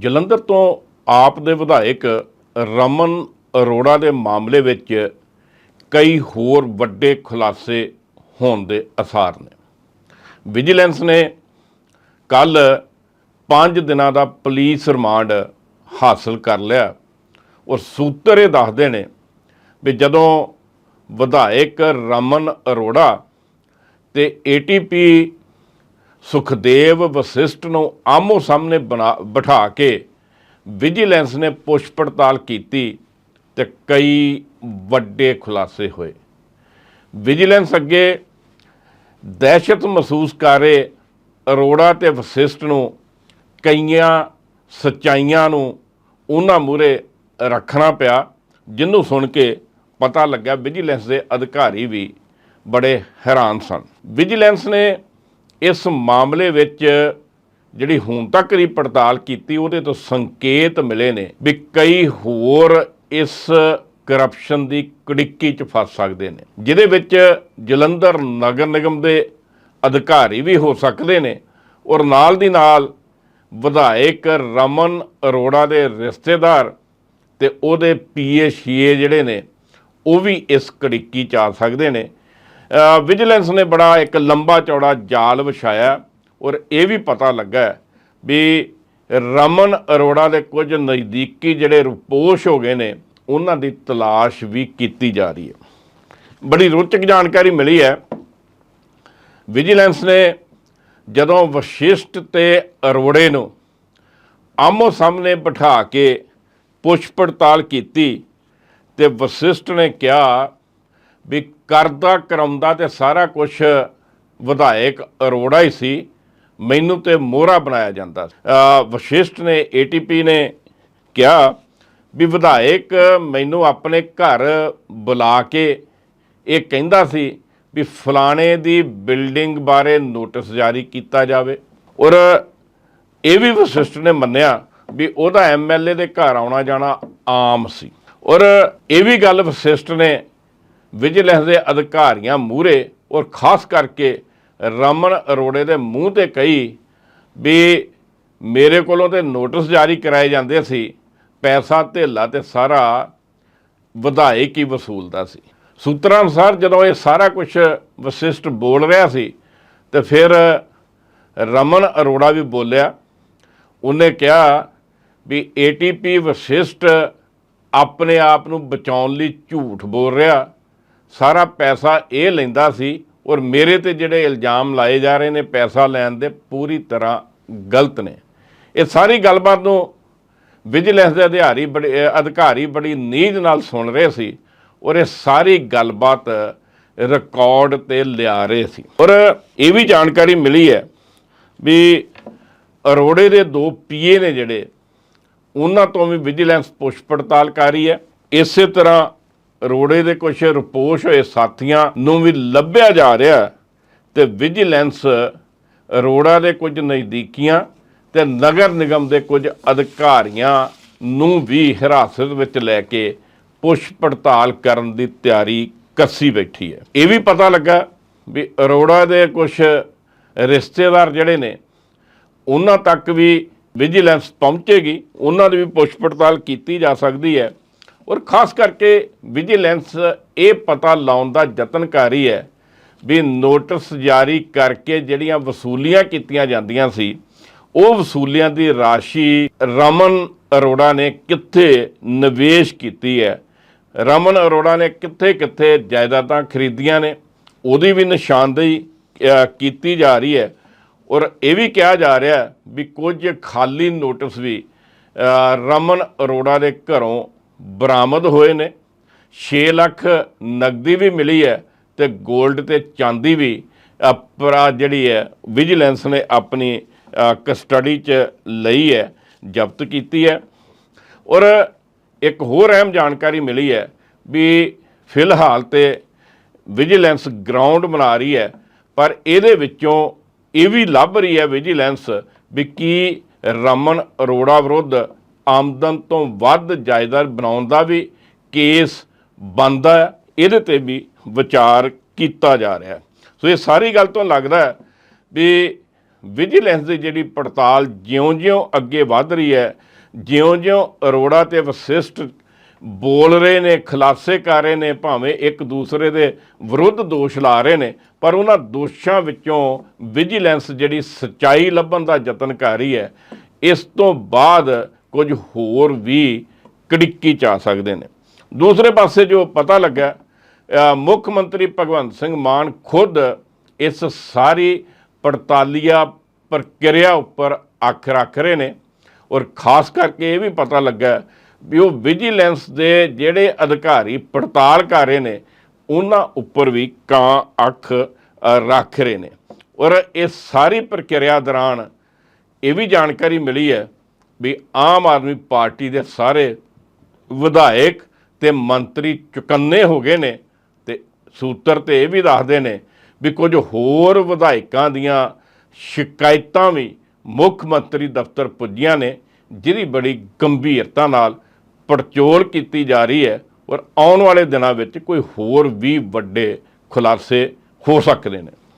ਜਲੰਧਰ ਤੋਂ ਆਪ ਦੇ ਵਿਧਾਇਕ ਰਮਨ ਅਰੋੜਾ ਦੇ ਮਾਮਲੇ ਵਿੱਚ ਕਈ ਹੋਰ ਵੱਡੇ ਖੁਲਾਸੇ ਹੋਣ ਦੇ ਅਸਾਰ ਨੇ। ਵਿਜੀਲੈਂਸ ਨੇ ਕੱਲ 5 ਦਿਨਾਂ ਦਾ ਪੁਲਿਸ ਰਿਮਾਂਡ ਹਾਸਲ ਕਰ ਲਿਆ। ਔਰ ਸੂਤਰ ਇਹ ਦੱਸਦੇ ਨੇ ਵੀ ਜਦੋਂ ਵਿਧਾਇਕ ਰਮਨ ਅਰੋੜਾ ਤੇ ਏਟੀਪੀ ਸੁਖਦੇਵ ਵਸਿਸ਼ਟ ਨੂੰ ਆਮੋ ਸਾਹਮਣੇ ਬਣਾ, ਬਿਠਾ ਕੇ ਵਿਜੀਲੈਂਸ ਨੇ ਪੁੱਛ ਪੜਤਾਲ ਕੀਤੀ ਤੇ ਕਈ ਵੱਡੇ ਖੁਲਾਸੇ ਹੋਏ। ਵਿਜੀਲੈਂਸ ਅੱਗੇ ਦਹਿਸ਼ਤ ਮਹਿਸੂਸ ਕਰ ਰਹੇ ਅਰੋੜਾ ਤੇ ਵਸਿਸ਼ਟ ਨੂੰ ਕਈਆਂ ਸਚਾਈਆਂ ਨੂੰ ਉਹਨਾਂ ਮੂਰੇ ਰੱਖਣਾ ਪਿਆ ਜਿਹਨੂੰ ਸੁਣ ਕੇ ਪਤਾ ਲੱਗਾ ਵਿਜੀਲੈਂਸ ਦੇ ਅਧਿਕਾਰੀ ਵੀ ਬੜੇ ਹੈਰਾਨ ਸਨ। ਵਿਜੀਲੈਂਸ ਨੇ ਇਸ ਮਾਮਲੇ ਵਿੱਚ ਜਿਹੜੀ ਹੁਣ ਤੱਕ ਦੀ ਪੜਤਾਲ ਕੀਤੀ, ਉਹਦੇ ਤੋਂ ਸੰਕੇਤ ਮਿਲੇ ਨੇ ਵੀ ਕਈ ਹੋਰ ਇਸ ਕਰਪਸ਼ਨ ਦੀ ਕੜਿੱਕੀ 'ਚ ਫਸ ਸਕਦੇ ਨੇ, ਜਿਹਦੇ ਵਿੱਚ ਜਲੰਧਰ ਨਗਰ ਨਿਗਮ ਦੇ ਅਧਿਕਾਰੀ ਵੀ ਹੋ ਸਕਦੇ ਨੇ ਔਰ ਨਾਲ ਦੀ ਨਾਲ ਵਿਧਾਇਕ ਰਮਨ ਅਰੋੜਾ ਦੇ ਰਿਸ਼ਤੇਦਾਰ ਤੇ ਉਹਦੇ ਪੀਏ ਸ਼ੀਏ ਜਿਹੜੇ ਨੇ, ਉਹ ਵੀ ਇਸ ਕੜਿੱਕੀ 'ਚ ਆ ਸਕਦੇ ਨੇ। ਵਿਜੀਲੈਂਸ ਨੇ ਬੜਾ ਇੱਕ ਲੰਬਾ ਚੌੜਾ ਜਾਲ ਵਿਛਾਇਆ ਔਰ ਇਹ ਵੀ ਪਤਾ ਲੱਗਾ ਵੀ ਰਮਨ ਅਰੋੜਾ ਦੇ ਕੁਝ ਨਜ਼ਦੀਕੀ ਜਿਹੜੇ ਰੁਪੋਸ਼ ਹੋ ਗਏ ਨੇ, ਉਹਨਾਂ ਦੀ ਤਲਾਸ਼ ਵੀ ਕੀਤੀ ਜਾ ਰਹੀ ਹੈ। ਬੜੀ ਰੋਚਕ ਜਾਣਕਾਰੀ ਮਿਲੀ ਹੈ। ਵਿਜੀਲੈਂਸ ਨੇ ਜਦੋਂ ਵਸ਼ਿਸ਼ਟ ਤੇ ਅਰੋੜੇ ਨੂੰ ਆਮੋ ਸਾਹਮਣੇ ਬਿਠਾ ਕੇ ਪੁੱਛ ਪੜਤਾਲ ਕੀਤੀ ਤੇ ਵਸਿਸ਼ਟ ਨੇ ਕਿਹਾ ਵੀ ਕਰਦਾ, ਕਰਾਉਂਦਾ ਤੇ ਸਾਰਾ ਕੁਝ ਵਿਧਾਇਕ ਅਰੋੜਾ ਹੀ ਸੀ। ਮੈਨੂੰ ਤੇ ਮੋਹਰਾ ਬਣਾਇਆ ਜਾਂਦਾ ਸੀ। ਅਹ ਵਸ਼ਿਸ਼ਟ ਨੇ ਏਟੀਪੀ ਨੇ ਕਿਹਾ ਵੀ ਵਿਧਾਇਕ ਮੈਨੂੰ ਆਪਣੇ ਘਰ ਬੁਲਾ ਕੇ ਇਹ ਕਹਿੰਦਾ ਸੀ ਵੀ ਫਲਾਣੇ ਦੀ ਬਿਲਡਿੰਗ ਬਾਰੇ ਨੋਟਿਸ ਜਾਰੀ ਕੀਤਾ ਜਾਵੇ। ਔਰ ਇਹ ਵੀ ਵਸਿਸ਼ਟ ਨੇ ਮੰਨਿਆ ਵੀ ਉਹਦਾ ਐਮਐਲਏ ਦੇ ਘਰ ਆਉਣਾ ਜਾਣਾ ਆਮ ਸੀ। ਔਰ ਇਹ ਵੀ ਗੱਲ ਵਸਿਸ਼ਟ ਨੇ ਵਿਜੀਲੈਂਸ ਦੇ ਅਧਿਕਾਰੀਆਂ ਮੂਹਰੇ ਔਰ ਖਾਸ ਕਰਕੇ ਰਮਨ ਅਰੋੜੇ ਦੇ ਮੂੰਹ ਤੇ ਕਹੀ ਵੀ ਮੇਰੇ ਕੋਲੋਂ ਤੇ ਨੋਟਿਸ ਜਾਰੀ ਕਰਾਏ ਜਾਂਦੇ ਸੀ, ਪੈਸਾ, ਧੇਲਾ ਤੇ ਸਾਰਾ ਵਿਧਾਇਕ ਹੀ ਵਸੂਲਦਾ ਸੀ। ਸੂਤਰਾਂ ਅਨੁਸਾਰ ਜਦੋਂ ਇਹ ਸਾਰਾ ਕੁਝ ਵਸਿਸ਼ਟ ਬੋਲ ਰਿਹਾ ਸੀ ਤੇ ਫਿਰ ਰਮਨ ਅਰੋੜਾ ਵੀ ਬੋਲਿਆ। ਉਹਨੇ ਕਿਹਾ ਵੀ ਏਟੀਪੀ ਵਸਿਸ਼ਟ ਆਪਣੇ ਆਪ ਨੂੰ ਬਚਾਉਣ ਲਈ ਝੂਠ ਬੋਲ ਰਿਹਾ। ਸਾਰਾ ਪੈਸਾ ਇਹ ਲੈਂਦਾ ਸੀ ਔਰ ਮੇਰੇ ਤੇ ਜਿਹੜੇ ਇਲਜ਼ਾਮ ਲਾਏ ਜਾ ਰਹੇ ਨੇ ਪੈਸਾ ਲੈਣ ਦੇ ਪੂਰੀ ਤਰ੍ਹਾਂ ਗਲਤ ਨੇ। ਇਹ ਸਾਰੀ ਗੱਲਬਾਤ ਨੂੰ ਵਿਜੀਲੈਂਸ ਦੇ ਅਧਿਕਾਰੀ ਬੜੇ ਅਧਿਕਾਰੀ ਬੜੀ ਨੀਝ ਨਾਲ ਸੁਣ ਰਹੇ ਸੀ ਔਰ ਇਹ ਸਾਰੀ ਗੱਲਬਾਤ ਰਿਕਾਰਡ ਤੇ ਲਿਆ ਰਹੇ ਸੀ। ਔਰ ਇਹ ਵੀ ਜਾਣਕਾਰੀ ਮਿਲੀ ਹੈ ਵੀ ਅਰੋੜੇ ਦੇ ਦੋ ਪੀਏ ਨੇ ਜਿਹੜੇ, ਉਹਨਾਂ ਤੋਂ ਵੀ ਵਿਜੀਲੈਂਸ ਪੁੱਛ ਪੜਤਾਲ ਕਰ ਰਹੀ ਹੈ। ਇਸੇ ਤਰ੍ਹਾਂ ਅਰੋੜੇ ਦੇ ਕੁਝ ਰਿਪੋਰਟ ਹੋਏ ਸਾਥੀਆਂ ਨੂੰ ਵੀ ਲੱਭਿਆ ਜਾ ਰਿਹਾ ਹੈ ਤੇ ਵਿਜੀਲੈਂਸ ਅਰੋੜਾ ਦੇ ਕੁਝ ਨਜ਼ਦੀਕੀਆਂ ਤੇ ਨਗਰ ਨਿਗਮ ਦੇ ਕੁਝ ਅਧਿਕਾਰੀਆਂ ਨੂੰ ਵੀ ਹਿਰਾਸਤ ਵਿੱਚ ਲੈ ਕੇ ਪੁੱਛ ਪੜਤਾਲ ਕਰਨ ਦੀ ਤਿਆਰੀ ਕੱਸੀ ਬੈਠੀ ਹੈ। ਇਹ ਵੀ ਪਤਾ ਲੱਗਾ ਵੀ ਅਰੋੜਾ ਦੇ ਕੁਝ ਰਿਸ਼ਤੇਦਾਰ ਜਿਹੜੇ ਨੇ, ਉਹਨਾਂ ਤੱਕ ਵੀ ਵਿਜੀਲੈਂਸ ਪਹੁੰਚੇਗੀ, ਉਹਨਾਂ ਦੀ ਵੀ ਪੁੱਛ ਪੜਤਾਲ ਕੀਤੀ ਜਾ ਸਕਦੀ ਹੈ। ਔਰ ਖਾਸ ਕਰਕੇ ਵਿਜੀਲੈਂਸ ਇਹ ਪਤਾ ਲਾਉਣ ਦਾ ਯਤਨ ਕਰ ਰਹੀ ਹੈ ਵੀ ਨੋਟਿਸ ਜਾਰੀ ਕਰਕੇ ਜਿਹੜੀਆਂ ਵਸੂਲੀਆਂ ਕੀਤੀਆਂ ਜਾਂਦੀਆਂ ਸੀ, ਉਹ ਵਸੂਲੀਆਂ ਦੀ ਰਾਸ਼ੀ ਰਮਨ ਅਰੋੜਾ ਨੇ ਕਿੱਥੇ ਨਿਵੇਸ਼ ਕੀਤੀ ਹੈ? ਰਮਨ ਅਰੋੜਾ ਨੇ ਕਿੱਥੇ ਕਿੱਥੇ ਜਾਇਦਾਦਾਂ ਖਰੀਦੀਆਂ ਨੇ? ਉਹਦੀ ਵੀ ਨਿਸ਼ਾਨਦੇਹੀ ਕੀਤੀ ਜਾ ਰਹੀ ਹੈ। ਔਰ ਇਹ ਵੀ ਕਿਹਾ ਜਾ ਰਿਹਾ ਵੀ ਕੁਝ ਖਾਲੀ ਨੋਟਿਸ ਵੀ ਰਮਨ ਅਰੋੜਾ ਦੇ ਘਰੋਂ ਬਰਾਮਦ ਹੋਏ ਨੇ। 6 ਲੱਖ ਨਗਦੀ ਵੀ ਮਿਲੀ ਹੈ ਤੇ 골ਡ ਤੇ ਚਾਂਦੀ ਵੀ ਅਪਰਾ ਜਿਹੜੀ ਹੈ, ਵਿਜੀਲੈਂਸ ਨੇ ਆਪਣੀ ਕਸਟਡੀ 'ਚ ਲਈ ਹੈ, ਜ਼ਬਤ ਕੀਤੀ ਹੈ। ਔਰ ਇੱਕ ਹੋਰ ਅਹਿਮ ਜਾਣਕਾਰੀ ਮਿਲੀ ਹੈ ਵੀ ਫਿਲਹਾਲ ਤੇ ਵਿਜੀਲੈਂਸ ਗਰਾਊਂਡ ਬਣਾ ਰਹੀ ਹੈ, ਪਰ ਇਹਦੇ ਵਿੱਚੋਂ ਇਹ ਵੀ ਲੱਭ ਰਹੀ ਹੈ ਵਿਜੀਲੈਂਸ ਵੀ ਕੀ ਰਮਨ ਅਰੋੜਾ ਵਿਰੁੱਧ ਆਮਦਨ ਤੋਂ ਵੱਧ ਜਾਇਦਾਦ ਬਣਾਉਣ ਦਾ ਵੀ ਕੇਸ ਬਣਦਾ ਇਹਦੇ ਤੇ ਵੀ ਵਿਚਾਰ ਕੀਤਾ ਜਾ ਰਿਹਾ ਸੋ ਇਹ ਸਾਰੀ ਗੱਲ ਤੋਂ ਲੱਗਦਾ ਹੈ ਵੀ ਵਿਜੀਲੈਂਸ ਦੀ ਜਿਹੜੀ ਪੜਤਾਲ ਜਿਉਂ-ਜਿਉਂ ਅੱਗੇ ਵਧ ਰਹੀ ਹੈ, ਜਿਉਂ-ਜਿਉਂ ਅਰੋੜਾ ਤੇ ਵਸਿਸ਼ਟ ਬੋਲ ਰਹੇ ਨੇ, ਖੁਲਾਸੇ ਕਰ ਰਹੇ ਨੇ, ਭਾਵੇਂ ਇੱਕ ਦੂਸਰੇ ਦੇ ਵਿਰੁੱਧ ਦੋਸ਼ ਲਾ ਰਹੇ ਨੇ, ਪਰ ਉਹਨਾਂ ਦੋਸ਼ਾਂ ਵਿੱਚੋਂ ਵਿਜੀਲੈਂਸ ਜਿਹੜੀ ਸਚਾਈ ਲੱਭਣ ਦਾ ਯਤਨ ਕਰ ਰਹੀ ਹੈ, ਇਸ ਤੋਂ ਬਾਅਦ ਕੁਝ ਹੋਰ ਵੀ ਕੜਿੱਕੀ ਚ ਸਕਦੇ ਨੇ। ਦੂਸਰੇ ਪਾਸੇ ਜੋ ਪਤਾ ਲੱਗਾ ਮੁੱਖ ਮੰਤਰੀ ਭਗਵੰਤ ਸਿੰਘ ਮਾਨ ਖੁਦ ਇਸ ਸਾਰੀ ਪੜਤਾਲੀਆ ਪ੍ਰਕਿਰਿਆ ਉੱਪਰ ਅੱਖ ਰੱਖ ਰਹੇ ਨੇ ਔਰ ਖਾਸ ਕਰਕੇ ਇਹ ਵੀ ਪਤਾ ਲੱਗਾ ਵੀ ਉਹ ਵਿਜੀਲੈਂਸ ਦੇ ਜਿਹੜੇ ਅਧਿਕਾਰੀ ਪੜਤਾਲ ਕਰ ਰਹੇ ਨੇ, ਉਹਨਾਂ ਉੱਪਰ ਵੀ ਕਾਂ ਅੱਖ ਰੱਖ ਰਹੇ ਨੇ। ਔਰ ਇਹ ਸਾਰੀ ਪ੍ਰਕਿਰਿਆ ਦੌਰਾਨ ਇਹ ਵੀ ਜਾਣਕਾਰੀ ਮਿਲੀ ਹੈ ਵੀ ਆਮ ਆਦਮੀ ਪਾਰਟੀ ਦੇ ਸਾਰੇ ਵਿਧਾਇਕ ਤੇ ਮੰਤਰੀ ਚੁਕੰਨੇ ਹੋ ਗਏ ਨੇ ਤੇ ਸੂਤਰ ਤੇ ਇਹ ਵੀ ਦੱਸਦੇ ਨੇ ਵੀ ਕੁਝ ਹੋਰ ਵਿਧਾਇਕਾਂ ਦੀਆਂ ਸ਼ਿਕਾਇਤਾਂ ਵੀ ਮੁੱਖ ਮੰਤਰੀ ਦਫ਼ਤਰ ਪੁੱਜੀਆਂ ਨੇ, ਜਿਹਦੀ ਬੜੀ ਗੰਭੀਰਤਾ ਨਾਲ ਪੜਚੋਲ ਕੀਤੀ ਜਾ ਰਹੀ ਹੈ ਔਰ ਆਉਣ ਵਾਲੇ ਦਿਨਾਂ ਵਿੱਚ ਕੋਈ ਹੋਰ ਵੀ ਵੱਡੇ ਖੁਲਾਸੇ ਹੋ ਸਕਦੇ ਨੇ।